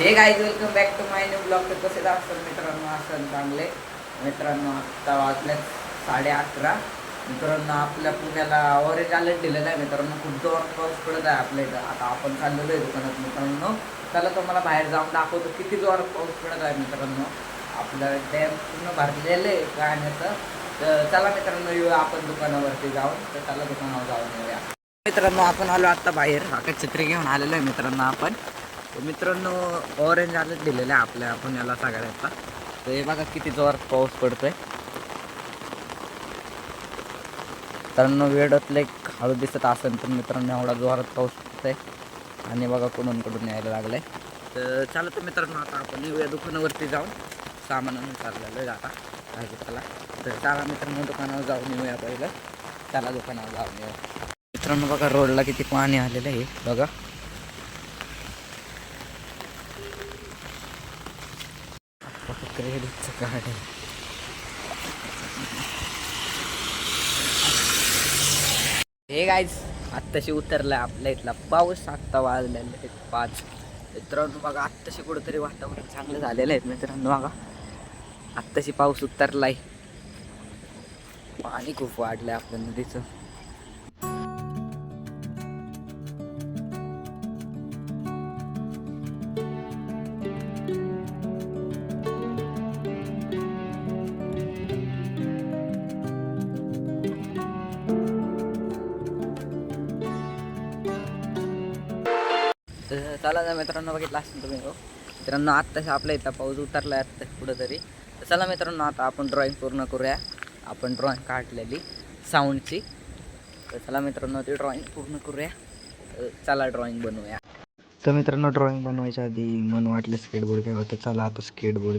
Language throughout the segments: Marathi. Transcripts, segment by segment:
Hey guys welcome back to my new blog तर कसे असतात मित्रांनो? असं चांगले. मित्रांनो आत्ता वाजले साडे अकरा मित्रांनो आपल्या पुण्याला ऑरेंज अलर्ट दिलेला आहे मित्रांनो. खूप जोरात पाऊस पडत आहे आपल्या इथं. आता आपण चाललेलो आहे दुकानात मित्रांनो. त्याला तुम्हाला बाहेर जाऊन दाखवतो किती जोरात पाऊस पडत आहे मित्रांनो. आपलं डॅम पूर्ण भरलेलं आहे गाण्याचं तर चला मित्रांनो येऊया आपण दुकानावरती जाऊन. तर चला दुकानावर जाऊन येऊया. मित्रांनो आपण आलो आत्ता बाहेर. हातात चित्र घेऊन आलेलो आहे मित्रांनो आपण. तर मित्रांनो ऑरेंज आलं दिलेलं आहे आपल्या पुण्याला सगळ्याचा. तर हे बघा किती जोरात पाऊस पडतोय. मित्रांनो वेळातलं एक हळू दिसत असेल तर मित्रांनो एवढा जोरात पाऊस पडतोय. आणि बघा कुठून कुठून यायला लागलंय. तर चालत तर मित्रांनो आता आपण येऊया दुकानावरती जाऊन. सामान आणून चाललेलं आहे आता भाजीपाला तर चला मित्रांनो दुकानावर जाऊन येऊया पहिलं. चला दुकानावर जाऊन येऊया. मित्रांनो बघा रोडला किती पाणी आलेलं आहे. बघा. क्रेडिटचं कार्ड आहे. हे गाईज आत्ताशी उतरलं आपल्या इथला पाऊस आत्ता वाजलेला आहे पाच. मित्रांनो बघा आत्ताशी कुठंतरी वातावरण चांगलं झालेलं आहे मित्रांनो बघा. आत्ताशी पाऊस उतरला आहे पाणी खूप वाढलं आहे आपल्या नदीचं. तर चला ना मित्रांनो बघितलं असेल तुम्ही हो? मित्रांनो आत्ताच आपल्या इथला पाऊस उतरला आहे आत्ता कुठंतरी. तर चला मित्रांनो आता आपण ड्रॉईंग पूर्ण करूया. आपण ड्रॉईंग काढलेली साऊंडची तर चला मित्रांनो ती ड्रॉईंग पूर्ण करूया. तर चला ड्रॉईंग बनवूया. तर मित्रांनो ड्रॉईंग बनवायच्या आधी मन वाटलं स्केटबोर्ड घ्यावं. तर चला आता स्केटबोर्ड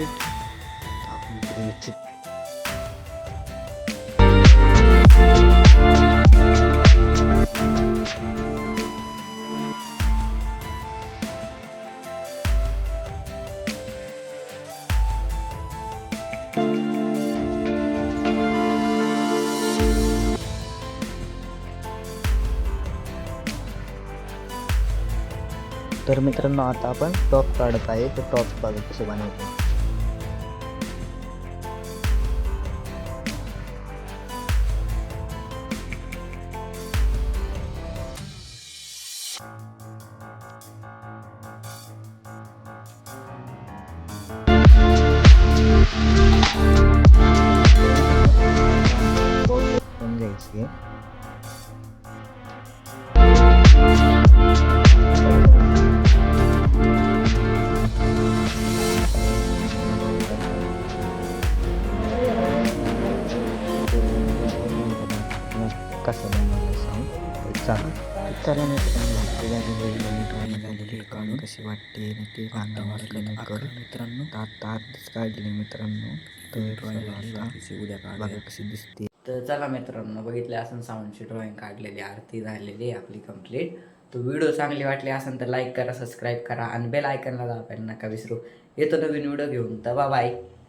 घेऊया तर मित्रांनो आता आपण टॉप काढत आहे. तर टॉप बघा कसं बनवतो चला मित्रांनो कशी वाटते नक्की कांदा वाटलं कर. मित्रांनो. आता आताच काढली मित्रांनो. तर उद्या बघा कशी दिसते. तर चला मित्रांनो बघितले असेल साऊंडची ड्रॉइंग काढलेली आरती झालेली आपली कंप्लीट तर व्हिडिओ चांगली वाटली असेल तर लाईक करा सबस्क्राईब करा आणि बेल आयकनला दाबायला नका विसरू. येतो नवीन व्हिडिओ घेऊन. तर बाय.